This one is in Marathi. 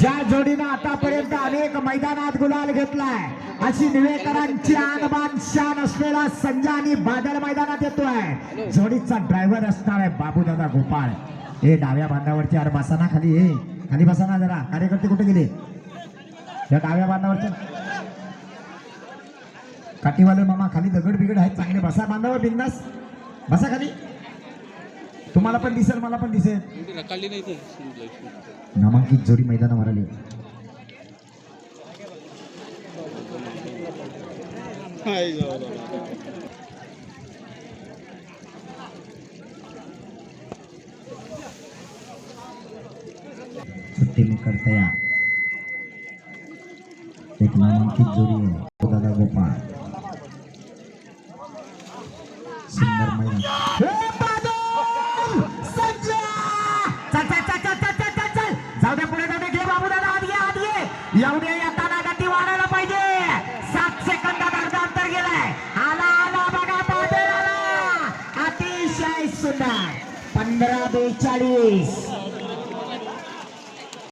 ज्या जोडीनं आतापर्यंत अनेक मैदानात गुलाल घेतलाय अशी निवेकरांची आनबान शान असलेला संजय आणि बादल मैदानात येतोय. जोडीचा ड्रायव्हर असणार आहे बाबूदादा गोपाळ. हे डाव्या बांधावरची अरे बसाना खाली हे खाली बसाना जरा. कार्यकर्ते कुठे गेले? या डाव्या बांधावरच्या काठीवाले मामा खाली दगड बिगड आहेत चांगले बसा बांधावर बिंदास बसा खाली. तुम्हाला पण दिसेल मला पण दिसेल. नामांकित जोडी मैदानावर आली. सुट्टी में करतया एक नामांकित जोडी आहे. दादा गोपाळ. सुंदर मैदान. आत येताना गती वाढायला पाहिजे. सात सेकंदात अर्धा अंतर गेलाय. आला आला बघा बादल आला. अतिशय सुंदर. पंधरा बेचाळीस.